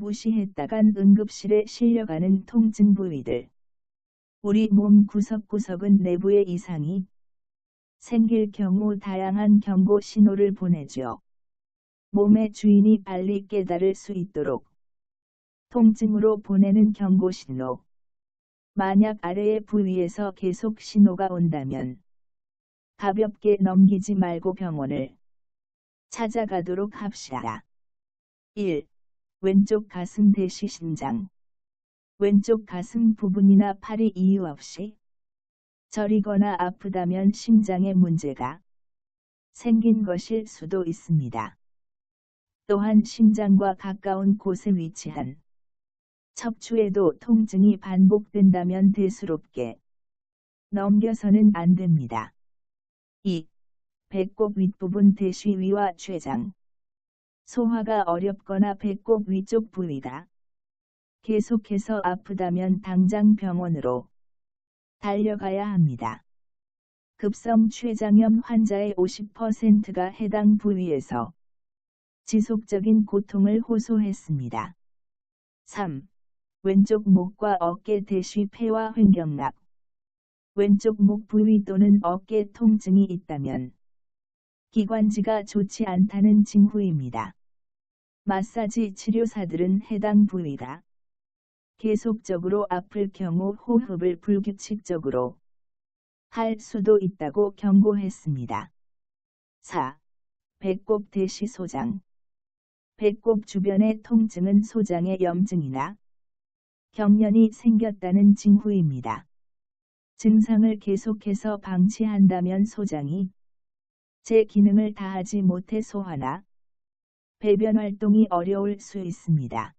무시했다간 응급실에 실려가는 통증 부위들. 우리 몸 구석구석은 내부의 이상이 생길 경우 다양한 경고 신호를 보내죠. 몸의 주인이 빨리 깨달을 수 있도록 통증으로 보내는 경고 신호. 만약 아래의 부위에서 계속 신호가 온다면 가볍게 넘기지 말고 병원을 찾아가도록 합시다. 1. 왼쪽 가슴 대시 심장 왼쪽 가슴 부분이나 팔이 이유 없이 저리거나 아프다면 심장에 문제가 생긴 것일 수도 있습니다. 또한 심장과 가까운 곳에 위치한 척추에도 통증이 반복된다면 대수롭게 넘겨서는 안 됩니다. 2. 배꼽 윗부분 대쉬 위와 췌장 소화가 어렵거나 배꼽 위쪽 부위가 계속해서 아프다면 당장 병원으로 달려가야 합니다. 급성 췌장염 환자의 50%가 해당 부위에서 지속적인 고통을 호소했습니다. 3. 왼쪽 목과 어깨 대쉬 폐와 횡격막 왼쪽 목 부위 또는 어깨 통증이 있다면 기관지가 좋지 않다는 징후입니다. 마사지 치료사들은 해당 부위가 계속적으로 아플 경우 호흡을 불규칙적으로 할 수도 있다고 경고했습니다. 4. 배꼽 대시 소장 배꼽 주변의 통증은 소장의 염증이나 경련이 생겼다는 징후입니다. 증상을 계속해서 방치한다면 소장이 제 기능을 다하지 못해 소화나 배변 활동이 어려울 수 있습니다.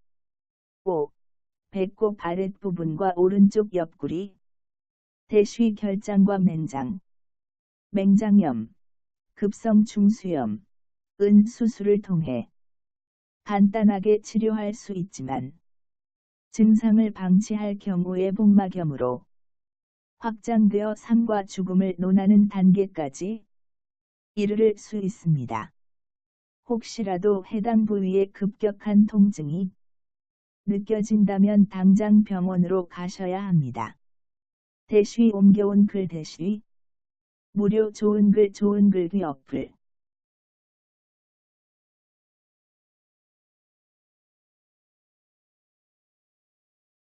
5. 배꼽 아랫부분과 오른쪽 옆구리 대쉬 결장과 맹장 맹장염 급성 중수염 은 수술을 통해 간단하게 치료할 수 있지만 증상을 방치할 경우에 복막염으로 확장되어 삶과 죽음을 논하는 단계까지 이르를 수 있습니다. 혹시라도 해당 부위에 급격한 통증이 느껴진다면 당장 병원으로 가셔야 합니다. 대쉬 옮겨온 글 대쉬 무료 좋은 글 좋은 글귀 어플